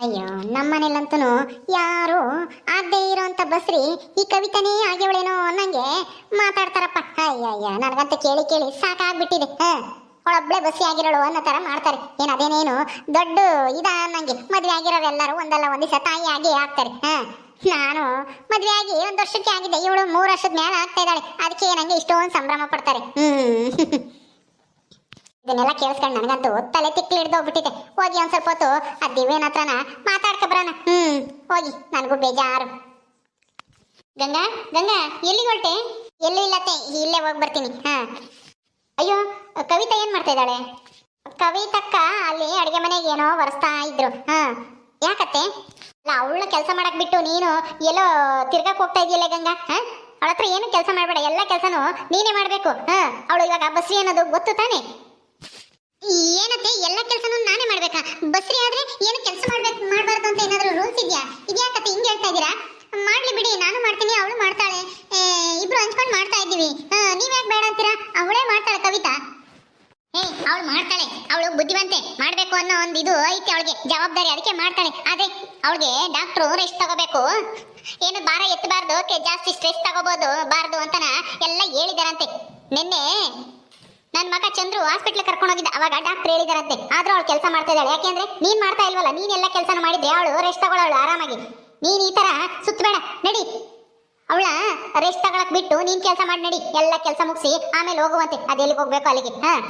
ಅಯ್ಯೋ, ನಮ್ಮನೇಲಂತೂ ಯಾರು ಆಗದೆ ಇರೋಂಥ ಬಸ್ರಿ ಈ ಕವಿತನೇ ಆಗ್ಯವಳೇನೋ ಅನ್ನಂಗೆ ಮಾತಾಡ್ತಾರಪ್ಪ. ಅಯ್ಯಯ್ಯ ಅಯ್ಯ ನನಗಂತ ಕೇಳಿ ಕೇಳಿ ಸಾಕಾಗ್ಬಿಟ್ಟಿದೆ. ಅವಳೊಬ್ಳೆ ಬಸ್ಸಿ ಆಗಿರೋಳು ಅನ್ನೋ ಥರ ಮಾಡ್ತಾರೆ. ಏನು ಅದೇನೇನು ದೊಡ್ಡ ಇದ ಅನ್ನಂಗೆ. ಮದುವೆ ಆಗಿರೋರೆಲ್ಲರೂ ಒಂದಲ್ಲ ಒಂದಿವಸ ತಾಯಿ ಆಗಿ ಆಗ್ತಾರೆ. ಹ, ನಾನು ಮದುವೆ ಆಗಿ ಒಂದು ವರ್ಷಕ್ಕೆ ಆಗಿದೆ. ಇವಳು ಮೂರು ವರ್ಷದ ಮೇಲೆ ಆಗ್ತಾ ಇದ್ದಾಳೆ. ಅದಕ್ಕೆ ನಂಗೆ ಇಷ್ಟೊಂದು ಸಂಭ್ರಮ ಪಡ್ತಾರೆ. ಹ್ಮ್. ಇದನ್ನೆಲ್ಲ ಕೇಳಿಸ್ಕೊಂಡು ನನಗಂತೂ ತಲೆ ತಿಕ್ಲಿ ಹಿಡ್ದೋಗ್ಬಿಟ್ಟಿದೆ ಹೋಗಿ ಒಂದು ಸ್ವಲ್ಪ ಹೊತ್ತು ಆ ದಿವ್ಯನ ಹತ್ರನ ಮಾತಾಡ್ಕೊ ಬರೋಣ. ಹ್ಞೂ ಹೋಗಿ. ನನಗೂ ಬೇಜಾರು. ಗಂಗಾ ಗಂಗಾ, ಎಲ್ಲಿಗೆ ಹೊರಟೆ? ಎಲ್ಲೂ ಇಲ್ಲತ್ತೆ ಇಲ್ಲೇ ಹೋಗಿ ಬರ್ತೀನಿ. ಹಾಂ. ಅಯ್ಯೋ, ಕವಿತಾ ಏನು ಮಾಡ್ತಾ ಇದ್ದಾಳೆ? ಕವಿತಕ್ಕ ಅಲ್ಲಿ ಅಡುಗೆ ಮನೆಗೆ ಏನೋ ಒರೆಸ್ತಾ ಇದ್ರು. ಹಾಂ. ಯಾಕತ್ತೆ? ಅಲ್ಲ ಅವಳು ಕೆಲಸ ಮಾಡಕ್ ಬಿಟ್ಟು ನೀನು ಎಲ್ಲೋ ತಿರ್ಗಕ್ಕೆ ಹೋಗ್ತಾ ಇದೆಯಲ್ಲ ಗಂಗಾ? ಹಾ? ಅವಳ ಹತ್ರ ಏನು ಕೆಲಸ ಮಾಡಬೇಡ. ಎಲ್ಲ ಕೆಲಸನೂ ನೀನೇ ಮಾಡಬೇಕು. ಹಾ. ಅವಳು ಇವಾಗ ಬಸ್ರಿ ಅನ್ನೋದು ಗೊತ್ತು ತಾನೇ? ಏನತ್ತೆ? ಎಲ್ಲ ಕೆಲಸನೂ ನಾನೇ ಮಾಡ್ಬೇಕಾ? ಬಸ್ರಿ ಆದ್ರೆ ಏನು ಕೆಲಸ ಮಾಡ್ಬೇಕು ಮಾಡಬಾರ್ದು ಅಂತ ಏನಾದರೂ ರೂಲ್ಸ್ ಇದೆಯಾ? ಇದ್ಯಾಕತ್ತೆ? ಹಿಂಗೆ ಹೇಳ್ತಾ ಇದ್ದೀರಾ? ಮಾಡ್ಲಿ ಬಿಡಿ, ನಾನು ಮಾಡ್ತೀನಿ, ಅವಳು ಮಾಡ್ತಾಳೆ. ಇಬ್ರು ಹಂಚ್ಕೊಂಡು ಮಾಡ್ತಾ ಇದ್ದೀವಿ. ನೀವ್ಯಾಕೆ ಬೇಡ ಅಂತೀರಾ? ಅವಳೇ ಮಾಡ್ತಾಳೆ ಕವಿತಾ. ಹೇ, ಅವಳು ಮಾಡ್ತಾಳೆ. ಅವಳು ಬುದ್ಧಿವಂತೆ. ಮಾಡ್ಬೇಕು ಅನ್ನೋ ಒಂದು ಇದು ಐತೆ ಅವಳಿಗೆ. ಜವಾಬ್ದಾರಿ. ಅದಕ್ಕೆ ಮಾಡ್ತಾಳೆ. ಅದೇ ಅವಳಿಗೆ ಡಾಕ್ಟ್ರು ರೆಸ್ಟ್ ತಗೋಬೇಕು. ಏನು ಭಾರ ಎತ್ತಬಾರ್ದು ಜಾಸ್ತಿ ಸ್ಟ್ರೆಸ್ ತಗೋಬೋದು, ಬಾರ್ದು ಅಂತನ ಎಲ್ಲ ಹೇಳಿದಾರಂತೆ. ನಿನ್ನೆ ನನ್ನ ಮಗ ಚಂದ್ರು ಹಾಸ್ಪಿಟ್ಲ್ ಕರ್ಕೊಂಡು ಹೋಗಿದ್ದ. ಅವಾಗ ಡಾಕ್ಟರ್ ಹೇಳಿದಾರಂತೆ. ಆದ್ರೂ ಅವಳು ಕೆಲಸ ಮಾಡ್ತಾ ಇದ್ದಾಳೆ. ಯಾಕೆಂದ್ರೆ ನೀನ್ ಮಾಡ್ತಾ ಇಲ್ವಲ್ಲ? ನೀನ್ ಎಲ್ಲ ಕೆಲಸ ಮಾಡಿದ್ದೆ ಅವಳು ರೆಸ್ಟ್ ತಗೊಳ್ಳೋಳು ಆರಾಮಾಗಿ. ನೀನ್ ಈ ತರ ಸುತ್ತಬೇಡ ನಡಿ. ಅವಳ ರೆಸ್ಟ್ ತಗೊಳಕ್ ಬಿಟ್ಟು ನೀನ್ ಕೆಲಸ ಮಾಡಿ, ನಡಿ. ಎಲ್ಲ ಕೆಲಸ ಮುಗಿಸಿ ಆಮೇಲೆ ಹೋಗುವಂತೆ. ಅದೆಲ್ಲಿಗೆ ಹೋಗ್ಬೇಕು ಅಲ್ಲಿಗೆ, ಹಾ?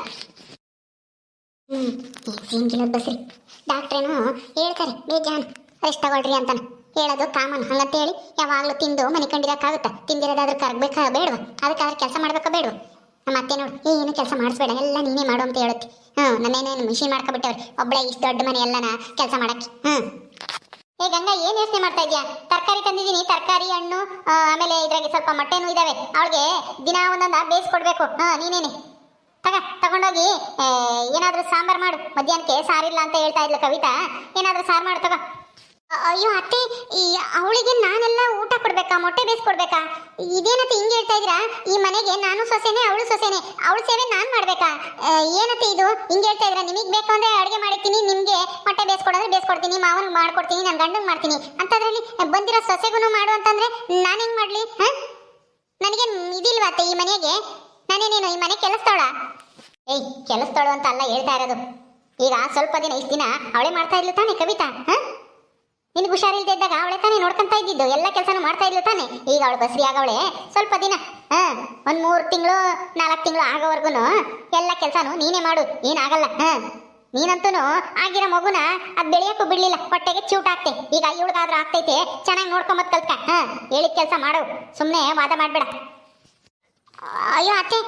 ಹ್ಮ್. ಸೀನ್ಗಿಲ್ಲ ಬಸ್ರಿ? ಡಾಕ್ಟ್ರೇನು ಹೇಳ್ತಾರೆ. ಬೇಜಾನ್. ರೆಸ್ಟ್ ತಗೊಳ್ರಿ ಅಂತಾನೆ. ಹೇಳೋದು ಕಾಮನ್. ಹಂಗಂತ ಹೇಳಿ ಯಾವಾಗ್ಲೂ ತಿಂದು ಮನೆ ಕಂಡಿರಕ್ಕಾಗುತ್ತಾ? ತಿಂದಿರೋದಾದ್ರೂ ಕರಗ್ಬೇಕಾ ಬೇಡವಾ? ಅದಕ್ಕಾದ್ರೆ ಕೆಲಸ ಮಾಡ್ಬೇಕಾ ಬೇಡವಾ? ನಮ್ಮ ಅತ್ತೆ ನೋಡು, ಏ, ಏನು ಕೆಲಸ ಮಾಡಿಸ್ಬೇಡ, ಎಲ್ಲ ನೀನೇ ಮಾಡು ಅಂತ ಹೇಳುತ್ತೆ. ಹ್ಮ್ ನನ್ನೇನೇನು ಮಿಷಿನ್ ಮಾಡ್ಕೊಬಿಟ್ಟವ್ರೆ ಒಬ್ಬಳೆ ಇಷ್ಟು ದೊಡ್ಡ ಮನೆ ಎಲ್ಲನ ಕೆಲಸ ಮಾಡಕ್ಕೆ. ಹ್ಞೂ. ಏ, ಗಂಗಾ, ಏನು ಯೋಚನೆ ಮಾಡ್ತಾ ಇದ್ಯಾ ತರಕಾರಿ ತಂದಿದ್ದೀನಿ, ತರಕಾರಿ ಹಣ್ಣು ಆಮೇಲೆ ಇದ್ರಾಗೆ ಸ್ವಲ್ಪ ಮೊಟ್ಟೆನೂ ಇದ್ದಾವೆ ಅವಳಿಗೆ ದಿನ ಒಂದೊಂದು ಬೇಯಿಸ್ಕೊಡ್ಬೇಕು ಹಾಂ ನೀನೇನೆ. ತಗ, ತಗೊಂಡೋಗಿ ಏನಾದರೂ ಸಾಂಬಾರು ಮಾಡು. ಮಧ್ಯಾಹ್ನಕ್ಕೆ ಸಾರಿಲ್ಲ ಅಂತ ಹೇಳ್ತಾ ಇದ್ಲು ಕವಿತಾ. ಏನಾದರೂ ಸಾರು ಮಾಡು, ತಗೋ. ಅಯ್ಯೋ ಅತ್ತೆ ಅವಳಿಗೆ ನಾನೆಲ್ಲ ಊಟ ಕೊಡ್ಬೇಕಾ, ಮೊಟ್ಟೆ ಬೇಯಿಸ್ಕೊಡ್ಬೇಕಾ ಇದೇನತ್ತೆ ಹಿಂಗೆ ಹೇಳ್ತಾ ಇದ್ದೀರಾ? ಈ ಮನೆಗೆ ನಾನು ಸೊಸೆನೆ, ಅವಳು ಸೊಸೆನೆ. ಅವಳ ಸೇವೆ ನಾನು ಮಾಡ್ಬೇಕಾ? ಏನತ್ತೆ ಇದು? ಹಿಂಗೆ ಹೇಳ್ತಾ ಇದ್ದೀರಾ? ನಿಮಗೆ ಬೇಕು ಅಂದ್ರೆ ಅಡುಗೆ ಮಾಡಿರ್ತೀನಿ, ನಿಮಗೆ ಮೊಟ್ಟೆ ಬೇಯಿಸ್ಕೊಡೋದ್ರೆ ಬೇಯಿಸ್ಕೊಡ್ತೀನಿ ಮಾವನಿಗೆ ಮಾಡ್ಕೊಡ್ತೀನಿ ನನ್ನ ಗಂಡನಿಗೆ ಮಾಡ್ತೀನಿ. ಅಂತದ್ರಲ್ಲಿ ಬಂದಿರೋ ಸೊಸೆಗೂ ಮಾಡು ಅಂತಂದ್ರೆ ನಾನು ಹೆಂಗೆ ಮಾಡಲಿ, ಹಾಂ? ನನಗೆ ಇದಿಲ್ವಾ ಅತ್ತೆ ಈ ಮನೆಗೆ? ನಾನೇನೇನು, ಈ ಮನೆ ಕೆಲಸದವಳ? ಏಯ್, ಕೆಲಸದವಳು ಅಂತ ಅಲ್ಲ ಹೇಳ್ತಾ ಇರೋದು. ಈಗ ಸ್ವಲ್ಪ ದಿನ, ಇಷ್ಟು ದಿನ ಅವಳೇ ಮಾಡ್ತಾ ಇದ್ಲು ತಾನೇ ಕವಿತಾ, ಹಾಂ? ನಿನ್ಗೆ ಹುಷಾರಿಲ್ದೇ ಇದ್ದಾಗ ಅವಳೆ ತಾನೇ ನೋಡ್ಕೊಂತ ಇದ್ದಿದ್ದು. ಎಲ್ಲ ಕೆಲಸನೂ ಮಾಡ್ತಾ ಇದ್ಲು ತಾನೆ. ಈಗ ಅವಳು ಬಸ್ರಿ ಆಗವಳೆ. ಸ್ವಲ್ಪ ದಿನ, ಹಾ, ಒಂದ್ ಮೂರು ತಿಂಗಳು, ನಾಲ್ಕು ತಿಂಗಳು ಆಗೋವರೆಗೂ ಎಲ್ಲ ಕೆಲಸನೂ ನೀನೇ ಮಾಡು. ಏನಾಗಲ್ಲ, ಹಾ. ನೀನಂತೂ ಆಗಿರೋ ಮಗುನ ಅದ್ ಬೆಳೆಯಕ್ಕೂ ಬಿಡ್ಲಿಲ್ಲ. ಹೊಟ್ಟೆಗೆ ಚೂಟ ಆಗ್ತೆ ಈಗ ಇವಳಿಗಾದ್ರೂ ಆಗ್ತೈತೆ. ಚೆನ್ನಾಗಿ ನೋಡ್ಕೊಂಬತ್ ಕಲ್ಕ ಹಾ. ಹೇಳಿದ ಕೆಲಸ ಮಾಡು. ಸುಮ್ಮನೆ ವಾದ ಮಾಡ್ಬೇಡ. ಅಯ್ಯೋ ಅತ್ತೆ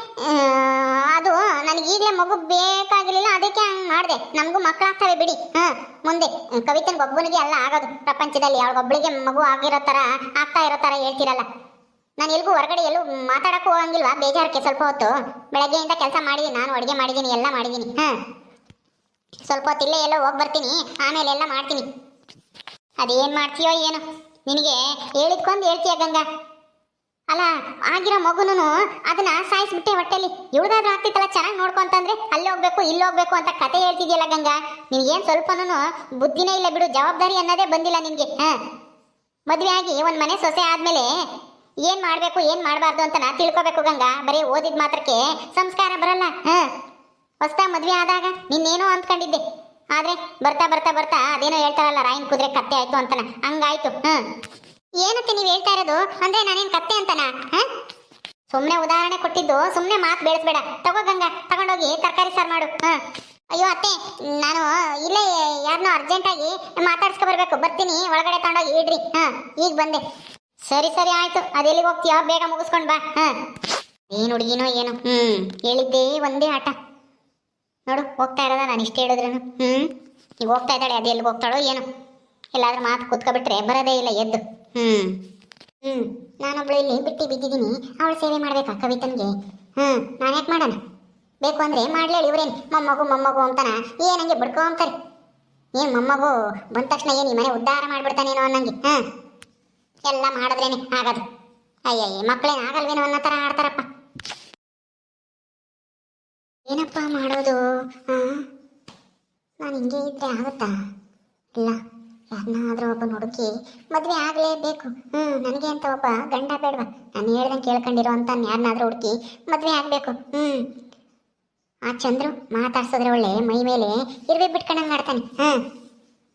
ಅದು ನನಗೆ ಈಗಲೇ ಮಗು ಬೇಕಾಗಿರಲಿಲ್ಲ, ಅದಕ್ಕೆ ಹಂಗೆ ಮಾಡಿದೆ. ನಮಗೂ ಮಕ್ಕಳಾಗ್ತವೆ ಬಿಡಿ. ಹಾಂ, ಮುಂದೆ. ಕವಿತನ ಒಬ್ಬನಿಗೆ ಅಲ್ಲ ಆಗೋದು. ಪ್ರಪಂಚದಲ್ಲಿ ಅವಳಿಗೊಬ್ಬಳಿಗೆ ಮಗು ಆಗಿರೋ ಥರ ಆಗ್ತಾ ಇರೋ ಥರ ಹೇಳ್ತಿರಲ್ಲ. ನಾನು ಎಲ್ಗೂ ಹೊರಗಡೆ ಎಲ್ಲೂ ಮಾತಾಡೋಕ್ಕೂ ಹೋಗಂಗಿಲ್ವಾ? ಬೇಜಾರಕ್ಕೆ ಸ್ವಲ್ಪ ಹೊತ್ತು. ಬೆಳಗ್ಗೆಯಿಂದ ಕೆಲಸ ಮಾಡಿದ್ದೀನಿ ನಾನು ಅಡುಗೆ ಮಾಡಿದ್ದೀನಿ ಎಲ್ಲ ಮಾಡಿದ್ದೀನಿ ಹಾಂ. ಸ್ವಲ್ಪ ಹೊತ್ತು ಇಲ್ಲೇ ಎಲ್ಲೋ ಹೋಗಿ ಬರ್ತೀನಿ, ಆಮೇಲೆ ಎಲ್ಲ ಮಾಡ್ತೀನಿ. ಅದೇನು ಮಾಡ್ತೀಯೋ ಏನು. ನಿನಗೆ ಹೇಳಿದ್ಕೊಂಡು ಹೇಳ್ತೀಯ ಗಂಗಾ? ಅಲ್ಲ, ಆಗಿರೋ ಮಗುನು ಅದನ್ನ ಸಾಯಿಸ್ಬಿಟ್ಟೆ ಹೊಟ್ಟೆಲಿ. ಇವಳದಾದ್ರೂ ಆಗ್ತಿತ್ತಲ್ಲ, ಚೆನ್ನಾಗಿ ನೋಡ್ಕೊಂತಂದ್ರೆ ಅಲ್ಲಿ ಹೋಗ್ಬೇಕು, ಇಲ್ಲಿ ಹೋಗ್ಬೇಕು ಅಂತ ಕತೆ ಹೇಳ್ತಿದ್ಯಲ್ಲ ಗಂಗಾ? ನಿನ್ಗೇನು ಸ್ವಲ್ಪನೂ ಬುದ್ಧಿನೇ ಇಲ್ಲ ಬಿಡು, ಜವಾಬ್ದಾರಿ ಅನ್ನೋದೇ ಬಂದಿಲ್ಲ ನಿನಗೆ, ಹಾಂ? ಮದುವೆ ಆಗಿ ಒಂದು ಮನೆ ಸೊಸೆ ಆದಮೇಲೆ ಏನು ಮಾಡಬೇಕು, ಏನು ಮಾಡಬಾರ್ದು ಅಂತ ನಾ ತಿಳ್ಕೊಬೇಕು ಗಂಗಾ, ಬರೀ ಓದಿದ ಮಾತ್ರಕ್ಕೆ ಸಂಸ್ಕಾರ ಬರಲ್ಲ, ಹಾಂ? ಹೊಸ್ದಾಗ್ ಮದುವೆ ಆದಾಗ ನಿನ್ನೇನೋ ಅಂದ್ಕೊಂಡಿದ್ದೆ. ಆದರೆ ಬರ್ತಾ ಬರ್ತಾ ಬರ್ತಾ ಅದೇನೋ ಹೇಳ್ತಾರಲ್ಲ ರಾಯಿನ ಕುದುರೆ ಕತ್ತೆ ಆಯಿತು ಅಂತನ, ಹಂಗಾಯ್ತು ಹ್ಮ್ ಏನಕ್ಕೆ ನೀವು ಹೇಳ್ತಾ ಇರೋದು? ಅಂದ್ರೆ ನಾನೇನ್ ಕತ್ತೆ ಅಂತನ? ಸುಮ್ಮನೆ ಉದಾಹರಣೆ ಕೊಟ್ಟಿದ್ದು ಸುಮ್ಮನೆ ಮಾತು ಬೆಳೆಸ್ಬೇಡ ತಗೋ ಗಂಗಾ, ತಗೊಂಡೋಗಿ ತರಕಾರಿ ಸಾರು ಮಾಡು. ಹ. ಅಯ್ಯೋ ಅತ್ತೆ, ನಾನು ಇಲ್ಲೇ ಯಾರನ್ನೋ ಅರ್ಜೆಂಟಾಗಿ ಮಾತಾಡ್ಸ್ಕೊ ಬರ್ಬೇಕು. ಬರ್ತೀನಿ, ಒಳಗಡೆ ತಗೊಂಡೋಗಿ ಇಡ್ರಿ. ಹಾ, ಈಗ ಬಂದೆ. ಸರಿ ಸರಿ, ಆಯ್ತು. ಅದೆಲ್ಲಿಗೆ ಹೋಗ್ತೀಯೋ, ಬೇಗ ಮುಗಿಸ್ಕೊಂಡು ಬಾ. ಹಾ. ಏನು ಹುಡುಗಿನೋ ಏನು. ಹ್ಮ್, ಹೇಳಿದ್ದೇ ಒಂದೇ ಆಟ. ನೋಡು, ಹೋಗ್ತಾ ಇರೋದ ನಾನು ಇಷ್ಟ ಹೇಳಿದ್ರೇನು. ಹ್ಮ್? ಈಗ ಹೋಗ್ತಾ ಇದ್ದಾಳೆ, ಅದು ಎಲ್ಲಿಗೆ ಹೋಗ್ತಾಳೋ ಏನು. ಎಲ್ಲಾದ್ರೂ ಮಾತು ಕೂತ್ಕೊಬಿಟ್ರೆ ಬರೋದೇ ಇಲ್ಲ ಎದ್ದು. ಹ್ಮ್. ಹ್ಞೂ ನಾನೊಬ್ಳು ಇಲ್ಲಿ ಬಿಟ್ಟು ಬಿದ್ದಿದ್ದೀನಿ. ಅವಳು ಸೇವೆ ಮಾಡ್ಬೇಕಾ ಕವಿತನ್ಗೆ? ಹ್ಮ್. ನಾನು ಯಾಕೆ ಮಾಡೋಣ? ಬೇಕು ಅಂದ್ರೆ ಮಾಡ್ಲೇಳಿ ಇವ್ರೇನು? ಮೊಮ್ಮಗು ಮೊಮ್ಮಗು ಅಂತಾನ? ಏನಂಗೆ ಬಿಡ್ಕೊ ಅಂತಾರೆ. ಏನ್ ಮೊಮ್ಮಗು ಬಂದ ತಕ್ಷಣ ಏನು ಈ ಮನೆ ಉದ್ಧಾರ ಮಾಡ್ಬಿಡ್ತಾನೇನೋ ಅನ್ನಂಗೆ. ಹ್ಮ್ ಎಲ್ಲ ಮಾಡಿದ್ರೇನೆ ಆಗದು. ಅಯ್ಯಯ್ಯ ಮಕ್ಕಳೇನು ಆಗಲ್ವೇನೋ ಅನ್ನೋ ಥರ ಆಡ್ತಾರಪ್ಪ. ಏನಪ್ಪ ಮಾಡೋದು? ಹಾ ನಾನು ಹಿಂಗೆ ಇದ್ರೆ ಆಗುತ್ತಾ? ಇಲ್ಲ. ಯಾರನ್ನಾದ್ರೂ ಒಬ್ಬ ಹುಡುಕಿ ಮದ್ವೆ ಆಗ್ಲೇಬೇಕು. ಹ್ಮ್, ನನಗೆ ಅಂತ ಒಬ್ಬ ಗಂಡ ಬೇಡವಾ? ನಾನು ಹೇಳ್ದಂಗೆ ಕೇಳ್ಕೊಂಡಿರೋ ಅಂತ ಯಾರನ್ನಾದ್ರೂ ಹುಡುಕಿ ಮದ್ವೆ ಆಗ್ಬೇಕು. ಹ್ಮ್. ಆ ಚಂದ್ರು ಮಾತಾಡ್ಸಿದ್ರೆ ಒಳ್ಳೆ ಮೈ ಮೇಲೆ ಇರ್ವಿ ಬಿಟ್ಕೊಂಡಂಗೆ ಮಾಡ್ತಾನೆ ಹಾ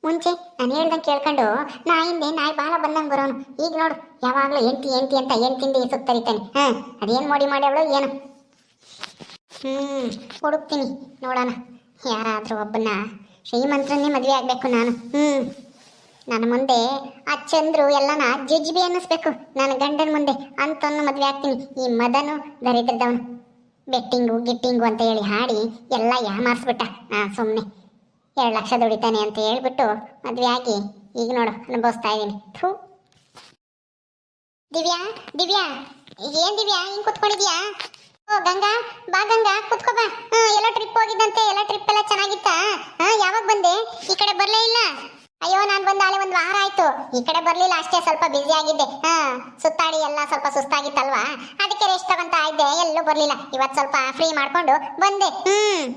ಮುಂಚೆ ನಾನು ಹೇಳ್ದಂಗೆ ಕೇಳ್ಕೊಂಡು ನಾ ಹಿಂದೆ ನಾಯಿ ಬಾಲ ಬಂದಂಗೆ ಬರೋನು. ಈಗ ನೋಡು, ಯಾವಾಗಲೂ ಎಂಟಿ ಎಂಟಿ ಅಂತ ಏನು ಎಂಟಿಂದ ಸುತ್ತರಿತಾನೆ ಹಾ ಅದೇನು ಮೋಡಿ ಮಾಡಿ ಅವಳು ಏನು? ಹ್ಮ್, ಹುಡುಕ್ತೀನಿ. ನೋಡೋಣ. ಯಾರಾದ್ರೂ ಒಬ್ಬನ ಶ್ರೀಮಂತರನ್ನೇ ಮದುವೆ ಆಗ್ಬೇಕು ನಾನು. ಹ್ಮ್. ನನ್ನ ಮುಂದೆ ಆ ಚಂದ್ರು ಎಲ್ಲನ ಜುಜ್ಬಿ ಅನ್ನಿಸ್ಬೇಕು. ನನ್ನ ಗಂಡನ ಮುಂದೆ ಅಂತನ್ನು ಮದುವೆ ಆಗ್ತೀನಿ. ಈ ಮದನು ದರಿದ್ರದವನು. ಬೆಟ್ಟಿಂಗು, ಗಿಟ್ಟಿಂಗು ಅಂತ ಹೇಳಿ ಹಾಡಿ ಎಲ್ಲ ಯಾಮಾರಿಸ್ಬಿಟ್ಟ. ನಾ ಸುಮ್ಮನೆ ಎರಡು ಲಕ್ಷ ದುಡಿತಾನೆ ಅಂತ ಹೇಳ್ಬಿಟ್ಟು ಮದುವೆ ಆಗಿ ಈಗ ನೋಡು, ಅನುಭವಿಸ್ತಾ ಇದ್ದೀನಿ. ಥೂ. ದಿವ್ಯಾ ದಿವ್ಯಾ. ಏನ್ ದಿವ್ಯಾ, ಹಿಂಗ್ ಕುತ್ಕೊಂಡಿದ್ಯಾ ಓ, ಗಂಗಾ, ಬಾ ಗಂಗಾ, ಕುತ್ಕೋ ಬಾ. ಎಲ್ಲ ಟ್ರಿಪ್ ಹೋಗಿದ್ದಂತೆ, ಎಲ್ಲ ಟ್ರಿಪ್ ಎಲ್ಲ ಚೆನ್ನಾಗಿತ್ತಾ? ಯಾವಾಗ ಬಂದೆ? ಈ ಕಡೆ ಬರ್ಲೇ ಇಲ್ಲ? ಅಯ್ಯೋ, ನಾನು ಬಂದ ಅಲ್ಲಿ ಒಂದು ವಾರ ಆಯ್ತು. ಈ ಕಡೆ ಬರಲಿಲ್ಲ, ಅಷ್ಟೇ ಸ್ವಲ್ಪ ಬ್ಯುಸಿ ಆಗಿದ್ದೆ. ಹಾ, ಸುತ್ತಾಡಿ, ಎಲ್ಲ ಸ್ವಲ್ಪ ಸುಸ್ತಾಗಿತ್ತಲ್ವಾ? ಅದಕ್ಕೆ ರೆಸ್ಟ್ ತಗೊಂತ ಇದ್ದೆ. ಎಲ್ಲೂ ಬರಲಿಲ್ಲ. ಇವತ್ತು ಸ್ವಲ್ಪ ಫ್ರೀ ಮಾಡ್ಕೊಂಡು ಬಂದೆ. ಹ್ಮ್.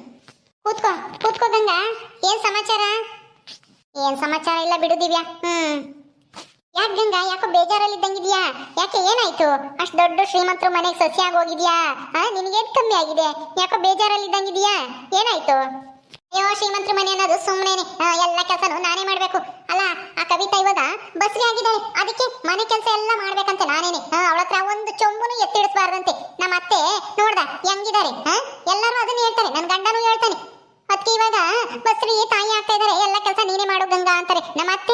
ಕೂತ್ಕೋ ಕೂತ್ಕೋ ಗಂಗಾ. ಏನ್ ಸಮಾಚಾರ? ಏನ್ ಸಮಾಚಾರ ಇಲ್ಲ ಬಿಡು ದಿವ್ಯಾ. ಹ್ಮ್. ಯಾಕೆ ಗಂಗಾ, ಯಾಕೋ ಬೇಜಾರಲ್ಲಿ ಇದ್ದಂಗಿದ್ಯಾ ಯಾಕೆ ಏನಾಯ್ತು? ಅಷ್ಟು ದೊಡ್ಡ ಶ್ರೀಮಂತರು ಮನೆಗೆ ಸಸ್ಯ ಆಗೋಗಿದ್ಯಾ ಹಾ, ನಿನಗೇನು ಕಮ್ಮಿ ಆಗಿದೆ? ಯಾಕೋ ಬೇಜಾರಲ್ಲಿ ಇದ್ದಂಗಿದ್ಯಾ ಏನಾಯ್ತು? ಅಯ್ಯೋ ಶ್ರೀಮಂತರ ಮನೆ ಅನ್ನೋದು ಸುಮ್ಮನೆ ಎಲ್ಲ ಕೆಲಸನೂ ನಾನೇ ಮಾಡಬೇಕು. ಅಲ್ಲ, ಆ ಕವಿತಾ ಇವಾಗ ಬಸ್ರಿ ಆಗಿದ್ದಾಳೆ. ಅದಕ್ಕೆ ಮನೆ ಕೆಲಸ ಎಲ್ಲ ಮಾಡ್ಬೇಕಂತೆ ನಾನೇನೆ. ಅವಳ ಹತ್ರ ಒಂದು ಚೊಂಬುನು ಎತ್ತಿಡಿಸಬಾರ್ದಂತೆ. ನಮ್ಮ ಅತ್ತೆ, ನೋಡ್ದ, ಹೆಂಗಿದ್ದಾರೆ ಎಲ್ಲರೂ ಅದನ್ನ ಹೇಳ್ತಾರೆ. ನನ್ನ ಗಂಡನೂ ಹೇಳ್ತಾನೆ. ಅದಕ್ಕೆ ಇವಾಗ ಬಸ್ರಿ ತಾಯಿ ಆಗ್ತಾ ಇದಾರೆ ಎಲ್ಲ ಕೆಲಸ ನೀನೇ ಮಾಡು ಗಂಗಾ ಅಂತಾರೆ. ನಮ್ಮ ಅತ್ತೆ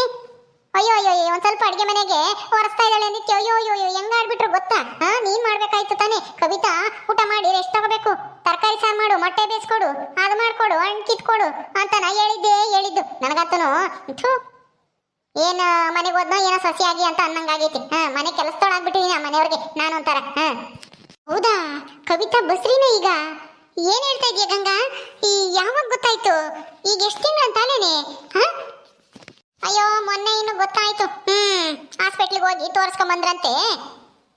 ಅಯ್ಯೋ ಅಯ್ಯೋ ಅಯ್ಯೋ, ಒಂದ್ ಸ್ವಲ್ಪ ಅಡಿಗೆ ಮನೆಗೆ ಹೊರಸ್ತಾ ಇದ್ದಾಳೆ ಅಯ್ಯೋ ಅಯ್ಯೋ ಅಯ್ಯೋ, ಹೆಂಗ್ ಆಡ್ಬಿಟ್ರು ಗೊತ್ತಾ? ಹಾ, ನೀನ್ ಮಾಡ್ಬೇಕಾಯ್ತು ತಾನೇ. ಕವಿತಾ, ಊಟ ಮಾಡಿ, ರೆಸ್ಟ್ ತಗೋಬೇಕು. ತರಕಾರಿ ಸಾರು ಮಾಡು, ಮೊಟ್ಟೆ ಬೇಯಿಸ್ಕೊಡು, ಅದು ಮಾಡ್ಕೊಡು, ಹಣ್ಣು ಕಿತ್ಕೊಡು ಅಂತ ನಾ ಹೇಳಿದ್ದೆ ಹೇಳಿದ್ದು. ನನಗಂತನು ಏನ್ ಮನೆಗೆ ಹೋದ್ನೋ ಏನೋ ಸಸಿಯಾಗಿ ಅಂತ ಅನ್ನಂಗಾಗೈತಿ ಹಾ, ಮನೆ ಕೆಲಸದೊಳಾಗ್ಬಿಟ್ಟಿದೀನಿ ಆ ಮನೆಯವ್ರಿಗೆ ನಾನು ಒಂಥರ. ಹಾ. ಹೌದಾ? ಕವಿತಾ, ಬಸ್ರಿನ ಈಗ? ಏನ್ ಹೇಳ್ತಾ ಇದೀಯ ಗಂಗಾ? ಈ ಯಾವಾಗ ಗೊತ್ತಾಯ್ತು? ಈಗ ಎಷ್ಟು ತಿಂಗಳು ತಾನೇನೆ? ಹಾ? ಅಯ್ಯೋ, ಮೊನ್ನೆ ಇನ್ನು ಗೊತ್ತಾಯ್ತು. ಹ್ಮ್ ಹಾಸ್ಪಿಟ್ಲಿಗೆ ಹೋಗಿ ತೋರಿಸ್ಕೊಂಡ್ ಬಂದ್ರಂತೆ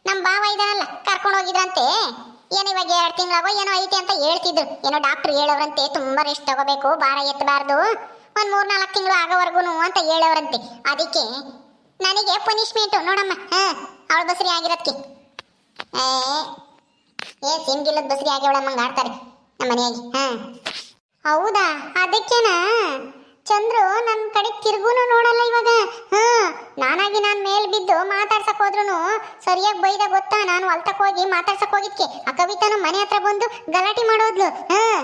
ನಮ್ ಬಾವ ಇದಾನಲ್ಲ, ಕರ್ಕೊಂಡು ಹೋಗಿದ್ರಂತೆ. ಏನೋ ಇವಾಗ ಎರಡು ತಿಂಗಳಾಗೋ, ಏನೋ ಐತೆ ಅಂತ ಹೇಳ್ತಿದ್ರು. ಏನೋ ಡಾಕ್ಟರ್ ಹೇಳೋರಂತೆ ತುಂಬಾ ರೆಸ್ಟ್ ತಗೋಬೇಕು, ಭಾರ ಎತ್ತಬಾರ್ದು ಒಂದು ಮೂರು ನಾಲ್ಕು ತಿಂಗಳು ಆಗೋವರೆಗೂ ಅಂತ ಹೇಳೋರಂತೆ ಅದಕ್ಕೆ ನನಗೆ ಪನಿಷ್ಮೆಂಟು ನೋಡಮ್ಮ, ಹಾ, ಅವಳು ಬಸರಿ ಆಗಿರೋದಕ್ಕೆ ಏ ಏ ಸಿಮ್ಗಿಲ್ಲದ ಬಸರಿ ಆಗ್ಯವಳಮ್ಮಂಗ ಆಡ್ತಾರೆ ನಮ್ಮ ಮನೆಯಾಗಿ ಹಾಂ. ಹೌದಾ, ಅದಕ್ಕೇನಾ? ಚಂದ್ರು ನನ್ನ ಕಡೆ ತಿರುಗೂನು ನೋಡಲ್ಲ ಇವಾಗ. ಹಾ, ನಾನಾಗಿ ನಾನು ಮೇಲ್ ಬಿದ್ದು ಮಾತಾಡ್ಸಕ್ ಹೋದ್ರು ಸರಿಯಾಗಿ ಬೈದ ಗೊತ್ತಾ? ನಾನು ಹೊಲ್ತಕ್ ಹೋಗಿ ಮಾತಾಡ್ಸಕ್ ಹೋಗಿದ್ಕೆ. ಆ ಕವಿತಾನು ಮನೆ ಹತ್ರ ಬಂದು ಗಲಾಟೆ ಮಾಡೋದ್ಲು. ಹಾ.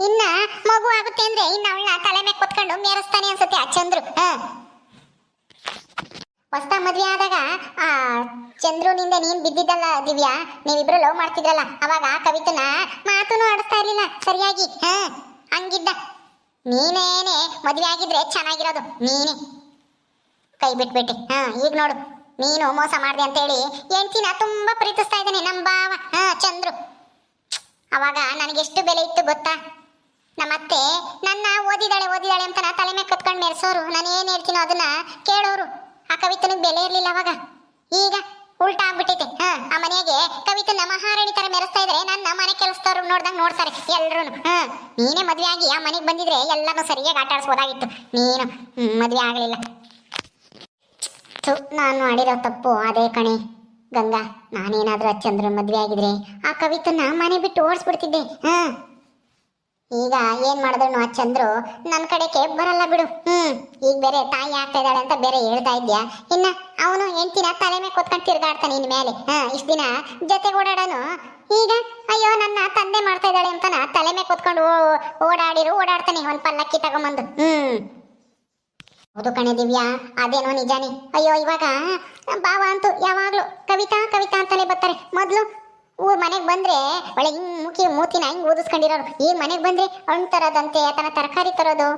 ಇನ್ನ ಮಗು ಆಗುತ್ತೆ ಅಂದ್ರೆ ಇನ್ನ ಅವಳನ್ನ ತಲೆ ಮೇಲೆ ಕೊತ್ಕೊಂಡು ಮೇರಸ್ತಾನೆ ಅನ್ಸುತ್ತೆ ಆ ಚಂದ್ರು. ಹಾ. ಹೊಸ ಮದ್ವೆ ಆದಾಗ, ಆ ಚಂದ್ರುನಿಂದ ನೀನ್ ಬಿದ್ದಿದ್ದಲ್ಲ ದಿವ್ಯಾ? ನೀವಿಬ್ರು ಲವ್ ಮಾಡ್ತಿದ್ರಲ್ಲ. ಅವಾಗ ಕವಿತನ ಮಾತುನು ಆಡಿಸ್ತಾ ಇರ್ಲಿಲ್ಲ. ಸರಿಯಾಗಿ. ಹಾ. ಹಂಗಿದ್ದ. ನೀನೇನೆ ಮದುವೆ ಆಗಿದ್ರೆ ಚೆನ್ನಾಗಿರೋದು, ನೀನೇ. ಕೈ ಬಿಟ್ಬಿಟ್ಟೆ. ಹಾ, ಈಗ ನೋಡು. ನೀನು ಮೋಸ ಮಾಡಿದೆ ಅಂತೇಳಿ ಹೆಂಡತಿನ ತುಂಬಾ ಪ್ರೀತಿಸ್ತಾ ಇದ್ದಾನೆ ನಮ್ಮ ಬಾವ ಹಾ, ಚಂದ್ರು. ಅವಾಗ ನನಗೆಷ್ಟು ಬೆಲೆ ಇತ್ತು ಗೊತ್ತಾ? ನಮ್ಮ ಅತ್ತೆ ನನ್ನ ಓದಿದಾಳೆ ಓದಿದಾಳೆ ಅಂತ ನಾ ತಲೆ ಮೇಲೆ ಕತ್ಕೊಂಡು ಮೆರೆಸೋರು ನಾನು ಏನು ಹೇಳ್ತೀನೋ ಅದನ್ನ ಕೇಳೋರು. ಆ ಕವಿತನಿಗೆ ಬೆಲೆ ಇರಲಿಲ್ಲ ಅವಾಗ. ಈಗ ಉಲ್ಟಾ ಆಗ್ಬಿಟ್ಟೈತೆ. ಆ ಮನೆಗೆ ಕವಿತನ ಮಹಾರಾಣಿ ತರ ಮೆರೆಸ್ತಾ ಇದ್ರೆ ನನ್ನ ಮನೆ ಕೆಲಸದವ್ರು ನೋಡ್ದಂಗ್ ನೋಡ್ತಾರೆ ಎಲ್ರು ಹಾ, ನೀನೇ ಮದ್ವೆ ಆಗಿ ಆ ಮನೆಗೆ ಬಂದಿದ್ರೆ ಎಲ್ಲಾನು ಸರಿಯಾಗಿ ಆಟ ಆಡಿಸ್ಬೋದಾಗಿತ್ತು. ನೀನು ಮದ್ವೆ ಆಗ್ಲಿಲ್ಲ. ನಾನು ಮಾಡಿರೋ ತಪ್ಪು, ಅದೇ ಕಣೆ. ಗಂಗಾ, ನಾನೇನಾದ್ರೂ ಚಂದ್ರ ಮದ್ವೆ ಆಗಿದ್ರೆ ಆ ಕವಿತನ್ನ ಮನೆ ಬಿಟ್ಟು ಓಡಿಸ್ಬಿಡ್ತಿದ್ದೆ. ಹಾ. ಈಗ ಏನ್ ಮಾಡಿದ್ರು ಆ ಚಂದ್ರು ನನ್ನ ಕಡೆಗೆ ಬರಲ್ಲ ಬಿಡು. ಹ್ಮ್, ಈಗ ಬೇರೆ ತಾಯಿ ಆಗ್ತಾ ಇದ್ದಾಳೆ ಅಂತ ಬೇರೆ ಹೇಳ್ತಾ ಇದ್ಯಾ? ಇನ್ನ ಅವನು ಹೆಂಡ್ತಿನ ತಲೆ ಮೇಲೆ ಕೊತ್ಕೊಂಡು ತಿರ್ಗಾಡ್ತಾನೆ ಇನ್ ಮೇಲೆ. ಹಾ, ಇಷ್ಟ ದಿನ ಜೊತೆ ಓಡಾಡೋನು. ಈಗ ಅಯ್ಯೋ, ನನ್ನ ತಂದೆ ಮಾಡ್ತಾ ಇದ್ದಾಳೆ ಅಂತನ ತಲೆ ಮೇಲೆ ಕೊತ್ಕೊಂಡು ಓಡಾಡಿರು, ಓಡಾಡ್ತಾನೆ ಒಂದ್ ಪಲ್ಲಕ್ಕಿ ತಗೊಂಬಂದು. ಹ್ಮ್. ಹೌದು ಕಣೆ ದಿವ್ಯಾ, ಅದೇನೋ ನಿಜಾನೇ. ಅಯ್ಯೋ, ಇವಾಗ ಬಾವ ಅಂತೂ ಯಾವಾಗ್ಲೂ ಕವಿತಾ ಕವಿತಾ ಅಂತಾನೆ ಬರ್ತಾರೆ. ಮೊದ್ಲು ಊರ್ ಮನೆಗೆ ಬಂದ್ರೆ, ಒಳ್ಳೆ ಹಿಂಗ್ ಮುಖಿ ಮೂತಿನ ಹಿಂಗ್ ಓದಿಸ್ಕೊಂಡಿರೋರು ಈ ಮನೆಗೆ ಬಂದ್ರೆ ಹಣ್ಣು ತರೋದಂತೆ ತನ್ನ ತರಕಾರಿ ತರೋದು,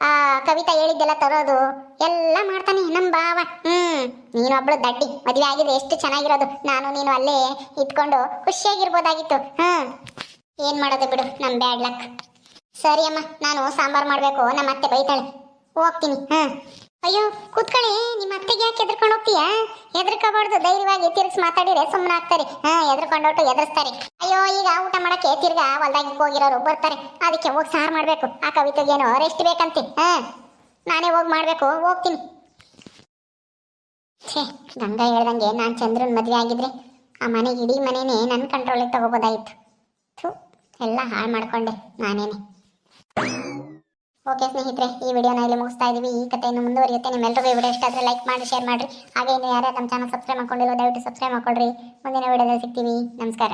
ಆ ಕವಿತಾ ಹೇಳಿದ್ದೆಲ್ಲ ತರೋದು, ಎಲ್ಲ ಮಾಡ್ತಾನೆ ನಮ್ ಬಾವ ಹ್ಮ್, ನೀನು ಒಬ್ಳು ದಡ್ಡಿ, ಮದ್ವೆ ಆಗಿದ್ರೆ ಎಷ್ಟು ಚೆನ್ನಾಗಿರೋದು. ನಾನು ನೀನು ಅಲ್ಲೇ ಇಟ್ಕೊಂಡು ಖುಷಿಯಾಗಿರ್ಬೋದಾಗಿತ್ತು. ಹ್ಮ್, ಏನ್ ಮಾಡೋದು ಬಿಡು, ನಮ್ ಬ್ಯಾಡ್ ಲಕ್ ಸರಿ ಅಮ್ಮ, ನಾನು ಸಾಂಬಾರ್ ಮಾಡ್ಬೇಕು ನಮ್ಮ ಅತ್ತೆ ಬೈತಾಳೆ. ಹೋಗ್ತೀನಿ. ಹಾ ಎದ್ರಕೋಬಾರ್ದು ಧೈರ್ಯವಾಗಿ ತಿರ್ಗಿಸಿ ಮಾತಾಡಿದ್ರೆ ಸುಮ್ಮನೆ ಆಗ್ತಾರೆ. ಹಾ, ಎದ್ರಕೊಂಡೋಟು ಎದುರಿಸ್ತಾರೆ. ಅಯ್ಯೋ, ಈಗ ಊಟ ಮಾಡಕ್ಕೆ ತಿರ್ಗಾ ಹೊಲ್ದಾಗಿ ಹೋಗಿರೋರು ಬರ್ತಾರೆ. ಅದಕ್ಕೆ ಹೋಗಿ ಸಾರ್ ಮಾಡ್ಬೇಕು. ಆ ಕವಿತೆಗೇನೋ ರೆಸ್ಟ್ ಬೇಕಂತೆ. ಹಾ, ನಾನೇ ಹೋಗಿ ಮಾಡಬೇಕು. ಹೋಗ್ತೀನಿ. ಛೇ, ಗಂಗಾ ಹೇಳ್ದಂಗೆ ನಾನು ಚಂದ್ರನ್ ಮದುವೆ ಆಗಿದ್ರೆ ಆ ಮನೆ ಇಡೀ ಮನೇನೆ ನನ್ನ ಕಂಟ್ರೋಲಿಗೆ ತಗೋಬೋದಾಯ್ತು. ಥು, ಎಲ್ಲ ಹಾಳು ಮಾಡ್ಕೊಂಡೆ ನಾನೇನೆ. ಓಕೆ ಸ್ನೇಹಿತರೆ, ಈ ವಿಡಿಯೋನ ಇಲ್ಲಿ ಮುಗಿಸ್ತಾ ಇದೀವಿ. ಈ ಕಥೆಯನ್ನು ಮುಂದುವರಿಯುತ್ತೆ. ನಿಮ್ಮೆಲ್ಲರಿಗೂ ಈ ವಿಡಿಯೋ ಇಷ್ಟ ಆದರೆ ಲೈಕ್ ಮಾಡಿ, ಶೇರ್ ಮಾಡಿರಿ ಹಾಗೆ ಇನ್ನು ಯಾರ್ಯಾರು ನಮ್ಮ ಚಾನಲ್ ಸಬ್ಸ್ಕ್ರೈಬ್ ಮಾಡ್ಕೊಂಡಿಲ್ಲ ದಯವಿಟ್ಟು ಸಬ್ಸ್ಕ್ರೈಬ್ ಮಾಡ್ಕೊಳ್ರಿ. ಮುಂದಿನ ವಿಡಿಯೋದಲ್ಲಿ ಸಿಗ್ತೀವಿ. ನಮಸ್ಕಾರ.